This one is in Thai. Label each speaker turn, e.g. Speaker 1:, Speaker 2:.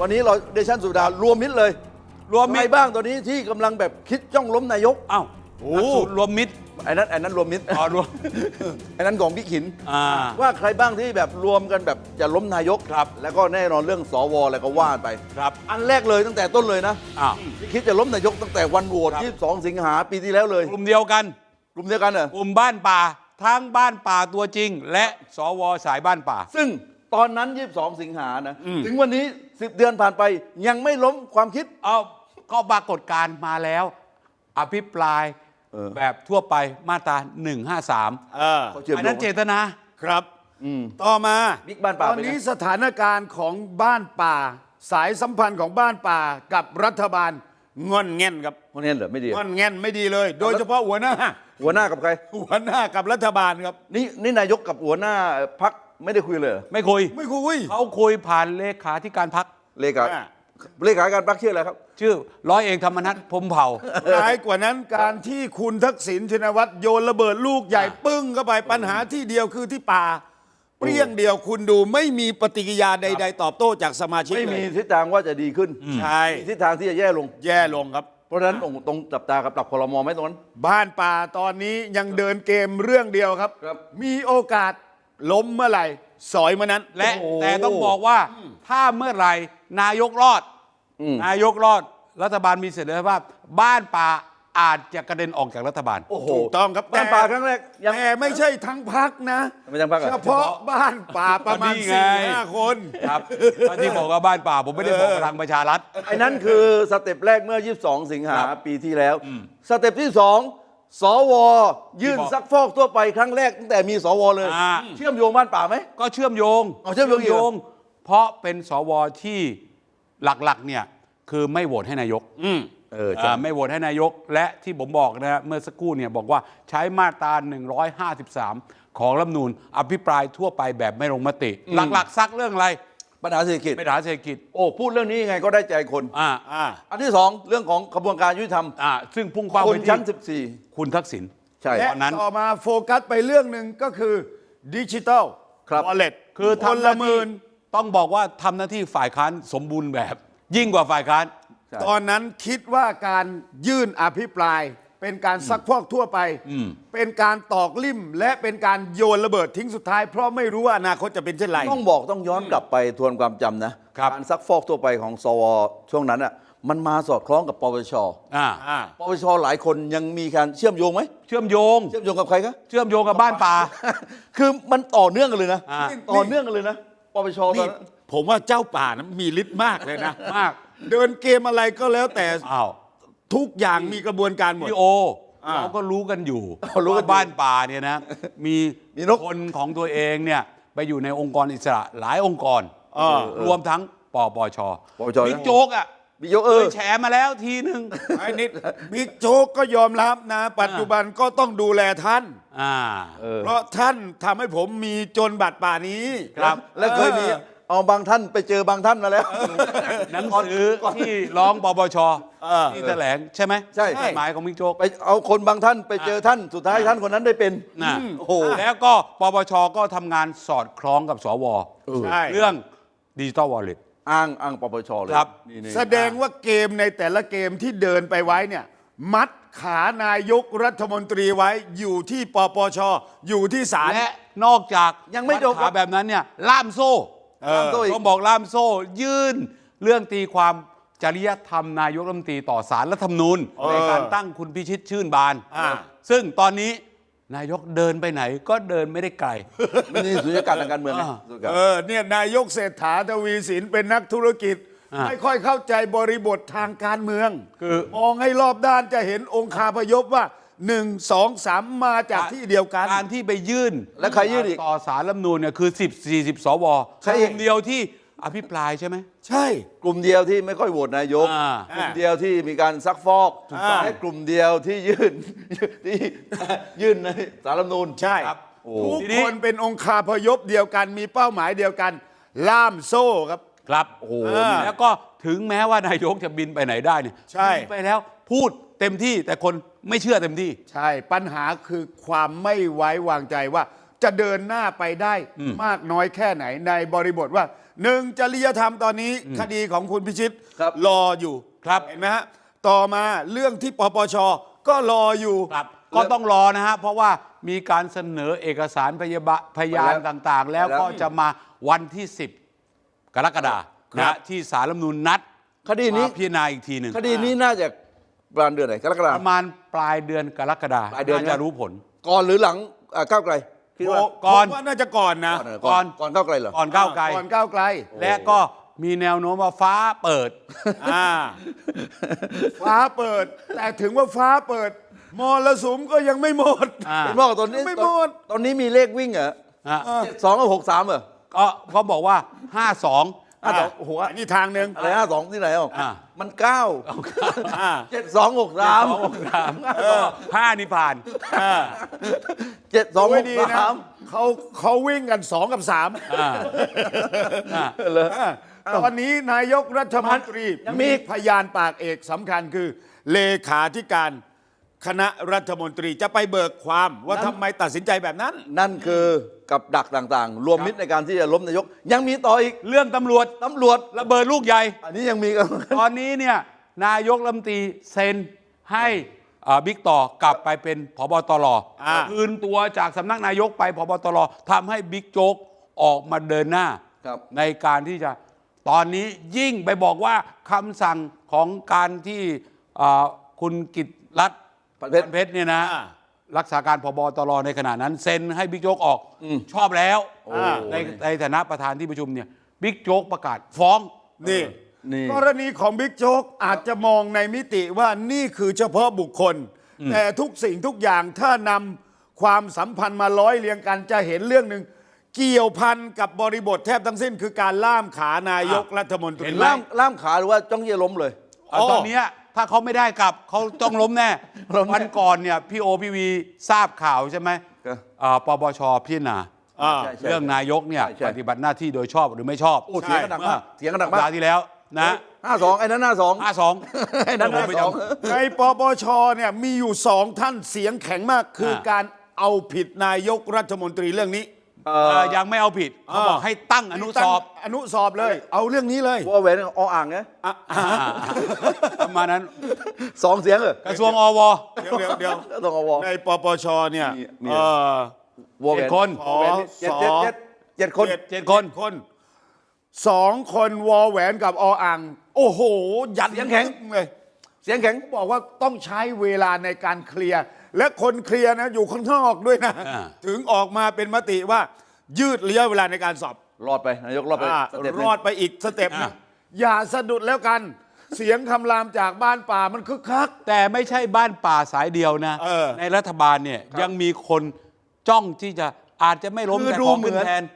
Speaker 1: วันนี้เราเดชันสุดารวมมิตรเลย
Speaker 2: รวมมิ
Speaker 1: ใคร
Speaker 2: ตร
Speaker 1: บ้างตอนนี้ที่กำลังแบบคิดจ้องล้มนายก
Speaker 2: อ้าว
Speaker 1: โอ้
Speaker 2: นักสูตรรวมมิตร
Speaker 1: ไอ้นั้นไอ้นั้นรวมมิตร
Speaker 2: อ๋อรวม
Speaker 1: ไอ้นั้นของพี่ขิน
Speaker 2: อ่า
Speaker 1: ว่าใครบ้างที่แบบรวมกันแบบจะล้มนายก
Speaker 2: ครับ
Speaker 1: แล้วก็แน่นอนเรื่องสวอะไรก็ว่าไป
Speaker 2: ครับ
Speaker 1: อันแรกเลยตั้งแต่ต้นเลยนะ
Speaker 2: อ้าว
Speaker 1: ที่คิดจะล้มนายกตั้งแต่วันโหวต
Speaker 2: ครับ
Speaker 1: 22 สิงหาปีที่แล้วเลย
Speaker 2: กลุ่มเดียวกัน
Speaker 1: กลุ่มเดียวกันเหรอก
Speaker 2: ลุ่มบ้านป่า ทั้งบ้านป่าตัวจริง และสวสายบ้านป่า
Speaker 1: ซึ่ง ตอนนั้น 22 สิงหานะ ถึงวันนี้ 10 เดือนผ่านไปยังไม่ล้มความคิด
Speaker 2: เอาก็ปรากฏการณ์มาแล้ว อภิปราย
Speaker 1: เออ
Speaker 2: แบบทั่วไปมาตรา 153
Speaker 3: เออ
Speaker 1: เขาเชื่อม
Speaker 2: อัน
Speaker 1: โย
Speaker 2: นั้น
Speaker 1: ง
Speaker 2: เจตนา
Speaker 3: ครับ
Speaker 1: อืม
Speaker 3: ต่อมา
Speaker 1: บิ๊กบ้านป่า
Speaker 3: ตอน
Speaker 1: เป็นไง
Speaker 3: นี้สถานการณ์ของบ้านป่า สายสัมพันธ์ของบ้านป่ากับรัฐบาลงอนแง่นครับ
Speaker 1: คนนี้เหรอไม่ดี
Speaker 3: งอนแง่นไม่ดีเลย โดยเฉพาะหัวหน้า
Speaker 1: หัวหน้ากับใคร
Speaker 3: หัวหน้ากับรัฐบาลครับ
Speaker 1: นี่นี่นายกกับหัวหน้าพัก ไม่ได้คุยเลยเหรอ
Speaker 2: ไม่คุย
Speaker 3: ไม่คุย
Speaker 2: เขาคุยผ่านเลขาธิการพัก
Speaker 1: เลขา
Speaker 3: อ่า
Speaker 1: เลขาการพักชื่ออะไรครับ
Speaker 2: ชื่อร้อยเอกธรรมนัฐพรหมเผ่า
Speaker 3: ร้ายกว่านั้นการที่คุณทักษิณชินวัตรโยนระเบิดลูกใหญ่
Speaker 2: อ่า
Speaker 3: ปึ้งเข้าไปปัญหาที่เดียวคือที่ป่า เปรี้ยงเดียวคุณดูไม่มีปฏิกิริยาใด ๆ ตอบโต้จากสมาชิก
Speaker 1: ไม่มี
Speaker 3: เลย
Speaker 1: ทิศทางว่าจะดีขึ้น
Speaker 3: ใช่
Speaker 1: มีทิศทางที่จะแย่ลง
Speaker 3: แย่ลงครับ
Speaker 1: เพราะฉะนั้นตรงตรงจับตากับปรับคลมอไหมตรงนั้น
Speaker 3: บ้านป่าตอนนี้ยังเดินเกมเรื่องเดียวครับ
Speaker 1: ครับ
Speaker 3: มีโอกาส ล้มเมื่อไหร่สอยเมื่อนั้น
Speaker 2: และ
Speaker 1: โอ้โห
Speaker 2: แต่ต้องบอกว่าถ้าเมื่อไหร่นายกรอด
Speaker 1: อืม
Speaker 2: นายกรอดรัฐบาลมีเสถียรภาพ บ้านป่าอาจจะกระเด็นออกจากรัฐบาล
Speaker 1: โอ้โห
Speaker 3: ถูกต้องครับ
Speaker 1: บ้านป่าครั้งแรกยัง
Speaker 3: แต่ไม่ใช่ทั้งพักนะ
Speaker 1: ไม่ทั้งพรรคเหรอ
Speaker 3: เฉพาะบ้านป่าประมาณ
Speaker 2: นี่ไง
Speaker 3: สี่ห้าคน
Speaker 2: ครับที่บอกว่าบ้านป่าผมไม่ได้บอกพลังประชารัฐ
Speaker 1: ไอ้นั่นคือสเต็ปแรกเมื่อ 22 สิงหา
Speaker 2: ครับ
Speaker 1: ปีที่แล้ว สเต็ปที่ 2 สว ยื่น
Speaker 2: ที่บอก
Speaker 1: ซักฟอกทั่วไปครั้งแรกตั้งแต่มีสวเลย
Speaker 2: อ่า
Speaker 1: เชื่อมโยงบ้านป่าไหม
Speaker 2: ก็เชื่อมโยง
Speaker 1: อ๋อเชื่อมโยงอีกเหรอ
Speaker 2: เพราะเป็นสวที่หลักๆเนี่ยคือไม่โหวตให้นายก
Speaker 3: อืม
Speaker 1: เออใช่
Speaker 2: อ่าไม่โหวตให้นายกและที่ผมบอกนะฮะเมื่อสักครู่เนี่ยบอกว่าใช้มาตรา 153 ของรัฐธรรมนูญอภิปรายทั่วไปแบบไม่ลงมติ หลักๆซักเรื่องอะไร
Speaker 1: ปัญหาเศรษฐกิจ
Speaker 2: ปัญหาเศรษฐกิจ
Speaker 1: โอ้พูดเรื่องนี้ยังไงก็ได้ใจคน
Speaker 2: อ่า
Speaker 3: อ่า
Speaker 1: อันที่สองเรื่องของกระบวนการยุติธรรม
Speaker 2: อ่าซึ่งพุ่งเป้า
Speaker 1: ค
Speaker 2: ไป
Speaker 1: น
Speaker 2: ที่
Speaker 1: ชั้น
Speaker 2: คุณทักษิณ
Speaker 1: 14ใช่
Speaker 3: และ
Speaker 2: ตอนนั้น
Speaker 3: ต่อมาโฟกัสไปเรื่องหนึ่งก็คือดิจิ t a ล
Speaker 1: ครับ
Speaker 3: วอลเล็ต
Speaker 2: คือ
Speaker 3: คน
Speaker 2: ทำห
Speaker 3: ละ
Speaker 2: น้า
Speaker 3: ห
Speaker 2: ที่
Speaker 3: มื่น
Speaker 2: ต้องบอกว่าทำหน้าที่ฝ่ายค้านสมบูรณ์แบบ ยิ่งกว่าฝ่ายค้าน
Speaker 1: ใช่
Speaker 3: ตอนนั้นคิดว่าการยื่นอภิปราย เป็นการซักพอกทั่วไป เป็นการตอกลิ่ม และเป็นการโยนระเบิดทิ้งสุดท้าย เพราะไม่รู้ว่าอนาคตจะเป็นเช่นไร
Speaker 1: ต้องบอกต้องย้อนกลับไปทวนความจำนะ ครับ การซักฟอกทั่วไปของสวช่วงนั้นอะมันมาสอดคล้องกับปปช
Speaker 2: อ่า
Speaker 3: อ่า
Speaker 1: ปปชหลายคนยังมีการเชื่อมโยงไหม
Speaker 2: เชื่อมโยง
Speaker 1: เชื่อมโยงกับใครคะ
Speaker 2: เชื่อมโยงกับบ้านป่า
Speaker 1: คือมันต่อเนื่องกันเลยนะ
Speaker 2: อ่า
Speaker 1: ต่อเนื่องกันเลยนะปปชตอ
Speaker 3: นี่
Speaker 1: นนั้น
Speaker 3: ผมว่าเจ้าป่านะมีฤทธิ์มากเลยนะ
Speaker 2: มาก
Speaker 3: เดินเกมอะไรก็แล้วแต่
Speaker 2: อ้าว
Speaker 3: ทุกอย่างมีกระบวนการหมด
Speaker 2: พี่โอ
Speaker 3: อ่า
Speaker 2: เราก็รู้กันอยู่
Speaker 1: เรารู้กันอยู่
Speaker 2: ว่าบ้านป่าเนี่ยนะมี
Speaker 1: มีนก
Speaker 2: คนของตัวเองเนี่ยไปอยู่ในองค์กรอิสระหลายองค์กร
Speaker 3: อ่าร
Speaker 2: วมทั้งปปช
Speaker 1: ปปช
Speaker 2: บิ๊กโจ๊กอะ
Speaker 1: บิ๊กโจ๊กเออ
Speaker 2: เคยแฉมาแล้วทีหนึ่ง
Speaker 3: ไอ้นิดบิ๊กโจ๊กก็ยอมรับนะ ปัจจุบันก็ต้องดูแลท่าน
Speaker 2: อ่า
Speaker 1: เออ
Speaker 3: เพราะท่านทำให้ผมมีจนบัตรป่านี้
Speaker 2: ครับ
Speaker 1: แล้วเคยมีเอาบางท่านไปเจอบางท่านมาแล้ว
Speaker 2: หนังสือที่ร้องปปช
Speaker 3: เออ
Speaker 2: ที่แถลงใช่ไหม
Speaker 1: ใช่
Speaker 2: จดหมายของบิ๊กโจ๊ก
Speaker 1: ไปเอาคนบางท่านไปเจอท่านสุดท้ายท่านคนนั้นได้เป็น
Speaker 2: นะ
Speaker 1: โอ้โห
Speaker 2: แล้วก็ปปชก็ทำงานสอดคล้องกับสว
Speaker 3: ใช่
Speaker 2: เรื่องดิจิตอลวอลเล็ต
Speaker 1: อ้างอ้างปปชเลย
Speaker 2: ครับ
Speaker 1: นี่นี่
Speaker 3: แสดงว่าเกมในแต่ละเกมที่เดินไปไว้เนี่ย มัดขานายกรัฐมนตรีไว้อยู่ที่ปปชอยู่ที่ศาล
Speaker 2: และนอกจาก
Speaker 1: ยังไม่จบ
Speaker 2: ปัญหาแบบนั้นเนี่ยล่ามโซ่
Speaker 3: เออ
Speaker 1: ตามตัวอีก
Speaker 2: ต้องบอกล่ามโซ่ ยื่นเรื่องตีความจริยธรรมนายกรัฐมนตรีต่อสารรัฐธรรมนูญ
Speaker 3: เออ
Speaker 2: ในการตั้งคุณพิชิตชื่นบาน
Speaker 3: อ่า
Speaker 2: ซึ่งตอนนี้นายกเดินไปไหนก็เดินไม่ได้ไกล
Speaker 1: ไม่ใช่สุญญากาศทางการเมืองนะ
Speaker 2: อ่า
Speaker 1: สุญญากาศ
Speaker 3: เออเนี่ยนายกเศรษฐาทวีสินเป็นนักธุรกิจ
Speaker 2: อ่า
Speaker 3: ไม่ค่อยเข้าใจบริบททางการเมือง
Speaker 2: คือ
Speaker 3: มองให้รอบด้านจะเห็นองคาพยพว่า หนึ่งสองสามมาจากที่เดียวกัน
Speaker 2: การที่ไปยื่น
Speaker 1: แล้วใครยื่นอีก
Speaker 2: ต่อสารรัฐธรรมนูญเนี่ยคือ 10 40สว
Speaker 1: ใคร
Speaker 2: ก
Speaker 1: อีก
Speaker 2: ลุ่มเดียวที่อภิปรายใช่ไหม
Speaker 3: ใช่
Speaker 1: กลุ่มเดียวที่ไม่ค่อยโหวตนายก
Speaker 2: อ่า
Speaker 1: ก ลุ่มเดียวที่มีการซักฟอก
Speaker 3: ถูกต้อง
Speaker 1: และกลุ่มเดียวที่ยื่น ที่ยื่นในสารรัฐธรรมนูญ
Speaker 3: ใช่
Speaker 2: ครับ
Speaker 1: โอ้
Speaker 3: ทุก
Speaker 2: ทีนี้
Speaker 3: คนเป็นองคาพยพเดียวกันมีเป้าหมายเดียวกัน ล่ามโซ่ครับ
Speaker 2: ครับ
Speaker 1: โอ้โห
Speaker 3: อ่า
Speaker 2: แล้วก็ถึงแม้ว่านายกจะบินไปไหนได้เนี่ย
Speaker 3: ใช่
Speaker 2: บินไปแล้วพูดเต็มที่แต่คน ไม่เชื่อเต็มที่
Speaker 3: ใช่ปัญหาคือความไม่ไว้วางใจว่า จะเดินหน้าไปได้มากน้อยแค่ไหนในบริบทว่าหนึ่งจริยธรรมตอนนี้คดีของคุณพิชิต
Speaker 1: ครับ
Speaker 3: รออยู่
Speaker 2: ครับ
Speaker 3: เห็นไหมฮะต่อมาเรื่องที่ปปชก็รออยู่
Speaker 2: ครับก็ต้องรอนะฮะ เพราะว่ามีการเสนอเอกสารพยาบะพยาน
Speaker 1: ไปแล้ว
Speaker 2: ต่างๆ แล้ว
Speaker 1: ไปแล้ว
Speaker 2: ก็จะมาวันที่ 10 กรกฎาคม
Speaker 3: ครั
Speaker 2: นะ
Speaker 3: บ
Speaker 2: ที่สารรัฐธรรมนูญนัด
Speaker 1: คดีนี้
Speaker 2: มาพิจารณาอีกทีหนึ่ง
Speaker 1: คดีนี้น่าจะ ปลายเดือนไหนกรกฎา
Speaker 2: ป
Speaker 1: คม
Speaker 2: ระมาณปลายเดือนกรกฎาคม
Speaker 1: ปลายเดือน
Speaker 2: น่าจะ
Speaker 1: นะ
Speaker 2: รู้ผล
Speaker 1: ก่อนหรือหลังอ่าก้าวไกลคิดว่า
Speaker 2: ก่อน
Speaker 3: ผมว่าน่าจะก่อนนะ
Speaker 1: ก่อนเหรอก่อนก่อนก้าวไกลเหรอ
Speaker 2: ก่อนก้าวไกล
Speaker 3: ก่อนก้าวไกล
Speaker 2: และก็มีแนวโน้มว่าฟ้าเปิด
Speaker 3: อ่า ฟ้าเปิด แต่ถึงว่าฟ้าเปิด มรสุมก็ยังไม่หมด
Speaker 2: อ่า
Speaker 1: เห็นว่าตอนนี้
Speaker 3: ไม่
Speaker 1: ตอน
Speaker 3: หมด
Speaker 1: ตอนนี้มีเลขวิ่งเหรอ
Speaker 2: อะ
Speaker 1: เจ็ดสองกับหกสามเหรอ
Speaker 2: ก็เขาบอกว่า 52
Speaker 1: อะสองโอ้โห
Speaker 3: อันนี้ทางหนึ่ง
Speaker 1: อะไรห้าสองที่ไหนอะ
Speaker 2: อ่า
Speaker 1: มันเก้า
Speaker 3: อ่า
Speaker 1: เจ็ดสองหกสาม
Speaker 2: ห้านี่ผ่าน
Speaker 3: อ่า
Speaker 1: เจ็ดสองห
Speaker 3: ไม่
Speaker 1: ก
Speaker 3: ดีนะ
Speaker 1: สาม
Speaker 3: เขาเขาวิ่งกันสองกับสาม
Speaker 2: อ่าอ่า
Speaker 3: อ่าตอนนี้นายกรัฐมนตรี
Speaker 1: ยังมี
Speaker 3: มีพยานปากเอกสำคัญคือ เลขาธิการ คณะรัฐมนตรีจะไปเบิกความว่าทำไมตัดสินใจแบบนั้น
Speaker 1: นั่นคือกับดักต่างๆ รวมมิตรในการที่จะล้มนายก ยังมีต่ออีก
Speaker 2: เรื่องตำรวจ
Speaker 1: ตำรวจ
Speaker 2: ระเบิดลูกใหญ่
Speaker 1: อันนี้ยังมีกัน
Speaker 2: ตอนนี้เนี่ยนายกรัฐมนตรีเซ็นให้อ่าบิ๊กต่อกลับไปเป็นพบตร
Speaker 3: อ่า
Speaker 2: คืนตัวจากสำนักนายกไปพบตรทำให้บิ๊กโจ๊กออกมาเดินหน้า
Speaker 1: ครับ
Speaker 2: ในการที่จะตอนนี้ยิ่งไปบอกว่าคำสั่งของการที่อ่าคุณกิตรัตน์
Speaker 1: พันเพชร
Speaker 2: พันเพชรเนี่ยนะ
Speaker 3: อ่า
Speaker 2: รักษาการพบตรในขณะนั้น เซ็นให้บิ๊กโจ๊กออกชอบแล้ว
Speaker 3: อ่า
Speaker 2: ในในฐานะประธานที่ประชุมเนี่ยบิ๊กโจ๊กประกาศฟ้อง
Speaker 3: นี่
Speaker 1: นี่
Speaker 3: กรณีของบิ๊กโจ๊กอาจจะมองในมิติว่านี่คือเฉพาะบุคคล แต่ทุกสิ่งทุกอย่างถ้านำความสัมพันธ์มาร้อยเรียงกันจะเห็นเรื่องหนึ่งเกี่ยวพันกับบริบทแทบทั้งสิ้น คือการล่ามขานายกรัฐมนตรี
Speaker 2: เห็นไหม
Speaker 1: ล่ามล่ามขาหรือว่าจ้องจะล้มเลย
Speaker 2: เอาตอนเนี้ย ถ้าเขาไม่ได้กลับเขาต้องล้มแน่
Speaker 1: ล้มแน่
Speaker 2: วันก่อนเนี่ยพี่โอพี่วีทราบข่าวใช่ไหม
Speaker 1: ครับ
Speaker 2: อ่าปปชพิจารณา
Speaker 3: อ่า
Speaker 1: ใช่ใช่
Speaker 2: เรื่องนายกเนี่ย
Speaker 1: ใช่ใช่
Speaker 2: ปฏิบัติหน้าที่โดยชอบหรือไม่ชอบ
Speaker 1: โอ้เสียงกันหนักมากเสียงกันหนัก
Speaker 2: สัป
Speaker 1: มาก
Speaker 2: ดาห์ที่แล้วนะ
Speaker 1: ห้าสองไอ้นั้นห้าสอง
Speaker 2: ห้าสอง
Speaker 1: ไอ้นั้น
Speaker 2: ผม
Speaker 1: ห้า
Speaker 2: ไป
Speaker 1: สอง
Speaker 2: จำ
Speaker 3: ในปปชเนี่ยมีอยู่สองท่านเสียงแข็งมากคืออา การเอาผิดนายกรัฐมนตรีเรื่องนี้
Speaker 1: เอ่
Speaker 2: เอ่
Speaker 1: อ
Speaker 2: อยังไม่เอาผิดเขาบอกให้ตั้งอนุสอบ
Speaker 3: ตั้งอนุสอบเลย เอาเรื่องนี้เลย
Speaker 1: วอแหวนออ่างไง
Speaker 3: อะ
Speaker 2: อ่าประมาณนั้น
Speaker 1: สองเสียงเหรอก
Speaker 2: ระทรวงอว
Speaker 3: เดี๋ยวเดี๋ยวเดี๋ยว
Speaker 1: ต้องเอาวอ
Speaker 3: ในปปชเนี่ย
Speaker 1: มีมี
Speaker 3: เอ่อ
Speaker 1: วอแหว
Speaker 2: เจ็ด
Speaker 1: น
Speaker 2: คน
Speaker 1: วอแหวนนี่เจ็ดเจ็ดเจ็ดเจ็ดคน
Speaker 2: เจ็ดคน
Speaker 3: คนสองคนวอแหวนกับออ่าง โอ้โห ยัด
Speaker 1: เสียงแข็ง
Speaker 3: เลย
Speaker 1: เสียงแข็ง
Speaker 3: บอกว่าต้องใช้เวลาในการเคลียร์ และคนเคลียร์นะอยู่ข้างนอกด้วยนะ
Speaker 2: อ่า
Speaker 3: ถึงออกมาเป็นมติว่า ยืดระยะเวลาในการสอบ
Speaker 1: รอดไปนายกรอดไป
Speaker 3: อ่า
Speaker 1: สเต็ปหนึ่ง
Speaker 3: รอดไปอีกสเต็ปหนึง
Speaker 2: อ่า
Speaker 3: อย่าสะดุดแล้วกัน เสียงคำรามจากบ้านป่ามันคึกคัก
Speaker 2: แต่ไม่ใช่บ้านป่าสายเดียวนะ
Speaker 3: เออ
Speaker 2: ในรัฐบาลเนี่ยยังมีคนจ้องที่จะอาจจะไม่ล้ม
Speaker 1: คือ
Speaker 2: แต่
Speaker 1: ดู
Speaker 2: ของ
Speaker 1: เหมื
Speaker 2: ขึ้น
Speaker 1: อน
Speaker 2: แทน